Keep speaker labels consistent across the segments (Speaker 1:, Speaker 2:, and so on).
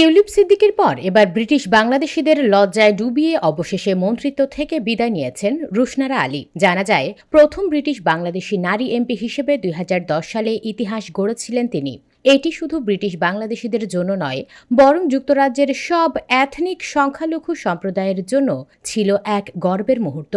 Speaker 1: Tulip সিদ্দিকের পর এবার ব্রিটিশ বাংলাদেশিদের লজ্জায় ডুবিয়ে অবশেষে মন্ত্রিত্ব থেকে বিদায় নিয়েছেন রুশনারা আলী। জানা যায়, প্রথম ব্রিটিশ বাংলাদেশি নারী এমপি হিসেবে দুই হাজার দশ সালে ইতিহাস গড়েছিলেন তিনি। এটি শুধু ব্রিটিশ বাংলাদেশিদের জন্য নয়, বরং যুক্তরাজ্যের সব অ্যাথনিক সংখ্যালঘু সম্প্রদায়ের জন্য ছিল এক গর্বের মুহূর্ত।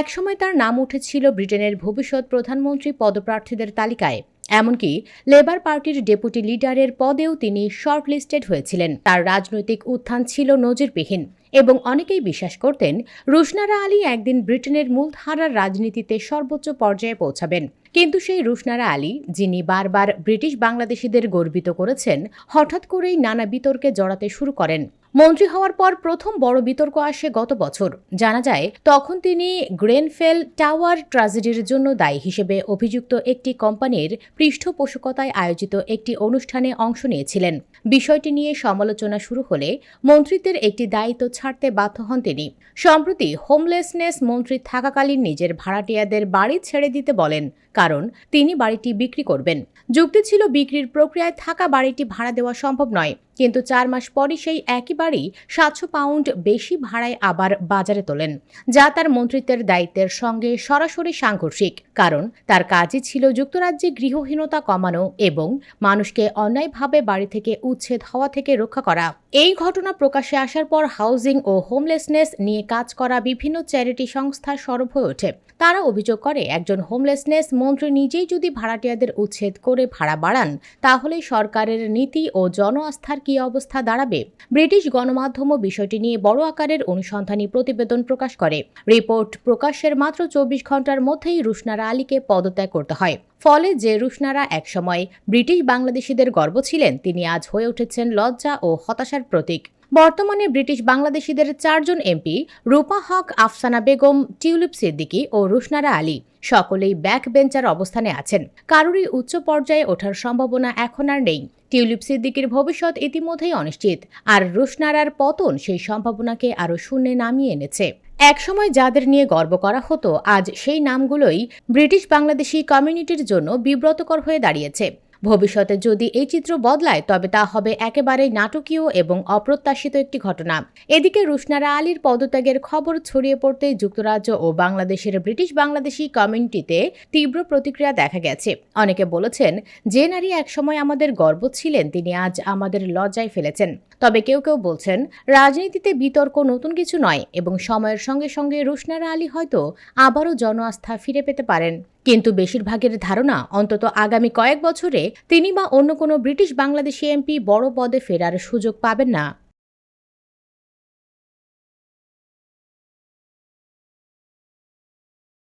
Speaker 1: একসময় তার নাম উঠেছিল ব্রিটেনের ভবিষ্যৎ প্রধানমন্ত্রী পদপ্রার্থীদের তালিকায়। এমনকি লেবার পার্টির ডেপুটি লিডারের পদেও তিনি শর্টলিস্টেড হয়েছিলেন। তার রাজনৈতিক উত্থান ছিল নজিরবিহীন এবং অনেকেই বিশ্বাস করতেন, রুশনারা আলী একদিন ব্রিটেনের মূলধারার রাজনীতিতে সর্বোচ্চ পর্যায়ে পৌঁছাবেন। কিন্তু সেই রুশনারা আলী, যিনি বারবার ব্রিটিশ বাংলাদেশিদের গর্বিত করেছেন, হঠাৎ করেই নানা বিতর্কে জড়াতে শুরু করেন। মন্ত্রী হওয়ার পর প্রথম বড় বিতর্ক আসে গত বছর। জানা যায়, তখন তিনি গ্রেনফেল টাওয়ার ট্রাজেডির জন্য দায়ী হিসেবে অভিযুক্ত একটি কোম্পানির পৃষ্ঠপোষকতায় আয়োজিত একটি অনুষ্ঠানে অংশ নিয়েছিলেন। বিষয়টি নিয়ে সমালোচনা শুরু হলে মন্ত্রিত্বের একটি দায়িত্ব ছাড়তে বাধ্য হন তিনি। সম্প্রতি হোমলেসনেস মন্ত্রী থাকাকালীন নিজের ভাড়াটিয়াদের বাড়ি ছেড়ে দিতে বলেন, কারণ তিনি বাড়িটি বিক্রি করবেন। যুক্তি ছিল, বিক্রির প্রক্রিয়ায় থাকা বাড়িটি ভাড়া দেওয়া সম্ভব নয়। কিন্তু চার মাস পরই সেই একই বাড়ি সাতশো পাউন্ড বেশি ভাড়ায় আবার বাজারে তোলেন, যা তার মন্ত্রিত্বের দায়িত্বের সঙ্গে সরাসরি সাংঘর্ষিক, কারণ তার কাজই ছিল যুক্তরাজ্যে গৃহহীনতা কমানো এবং মানুষকে অন্যায়ভাবে বাড়ি থেকে উচ্ছেদ হওয়া থেকে রক্ষা করা। এই ঘটনা প্রকাশ্যে আসার পর হাউজিং ও হোমলেসনেস নিয়ে কাজ করা বিভিন্ন চ্যারিটি সংস্থা সরব হয়ে ওঠে। তারা অভিযোগ করে, একজন হোমলেসনেস মন্ত্রী নিজেই যদি ভাড়াটিয়াদের উচ্ছেদ করে ভাড়া বাড়ান তাহলে সরকারের নীতি ও জন আস্থার কি অবস্থা দাঁড়াবে? ব্রিটিশ গণমাধ্যমও বিষয়টি নিয়ে বড় আকারের অনুসন্ধানী প্রতিবেদন প্রকাশ করে। রিপোর্ট প্রকাশের মাত্র চব্বিশ ঘণ্টার মধ্যেই রুশনারা আলীকে পদত্যাগ করতে হয়। ফলে যে রুশনারা একসময় ব্রিটিশ বাংলাদেশিদের গর্ব ছিলেন, তিনি আজ হয়ে উঠেছেন লজ্জা ও হতাশার প্রতীক। বর্তমানে ব্রিটিশ বাংলাদেশিদের চারজন এমপি রূপা হক, আফসানা বেগম, টিউলিপ সিদ্দিকী ও রুশনারা আলী সকলেই ব্যাক বেঞ্চার অবস্থানে আছেন। কারোরই উচ্চ পর্যায়ে ওঠার সম্ভাবনা এখন আর নেই। টিউলিপ সিদ্দিকির ভবিষ্যৎ ইতিমধ্যেই অনিশ্চিত, আর রুশনারার পতন সেই সম্ভাবনাকে আরও শূন্যে নামিয়ে এনেছে। একসময় যাদের নিয়ে গর্ব করা হতো, আজ সেই নামগুলোই ব্রিটিশ বাংলাদেশি কমিউনিটির জন্য বিব্রতকর হয়ে দাঁড়িয়েছে। ভবিষ্যতে যদি এই চিত্র বদলায়, তবে তা হবে একেবারেই নাটকীয় এবং অপ্রত্যাশিত একটি ঘটনা। এদিকে রুশনারা আলীর পদত্যাগের খবর ছড়িয়ে পড়তে যুক্তরাজ্য ও বাংলাদেশের ব্রিটিশ বাংলাদেশি কমিউনিটিতে তীব্র প্রতিক্রিয়া দেখা গেছে। অনেকে বলেছেন, যে নারী একসময় আমাদের গর্ব ছিলেন, তিনি আজ আমাদের লজ্জায় ফেলেছেন। তবে কেউ কেউ বলছেন, রাজনীতিতে বিতর্ক নতুন কিছু নয় এবং সময়ের সঙ্গে সঙ্গে রুশনারা আলী হয়তো আবারও জন আস্থা ফিরে পেতে পারেন। কিন্তু বেশিরভাগের ধারণা, অন্তত আগামী কয়েক বছরে তিনি বা অন্য কোনো ব্রিটিশ বাংলাদেশি এমপি বড় পদে ফেরার সুযোগ পাবেন না।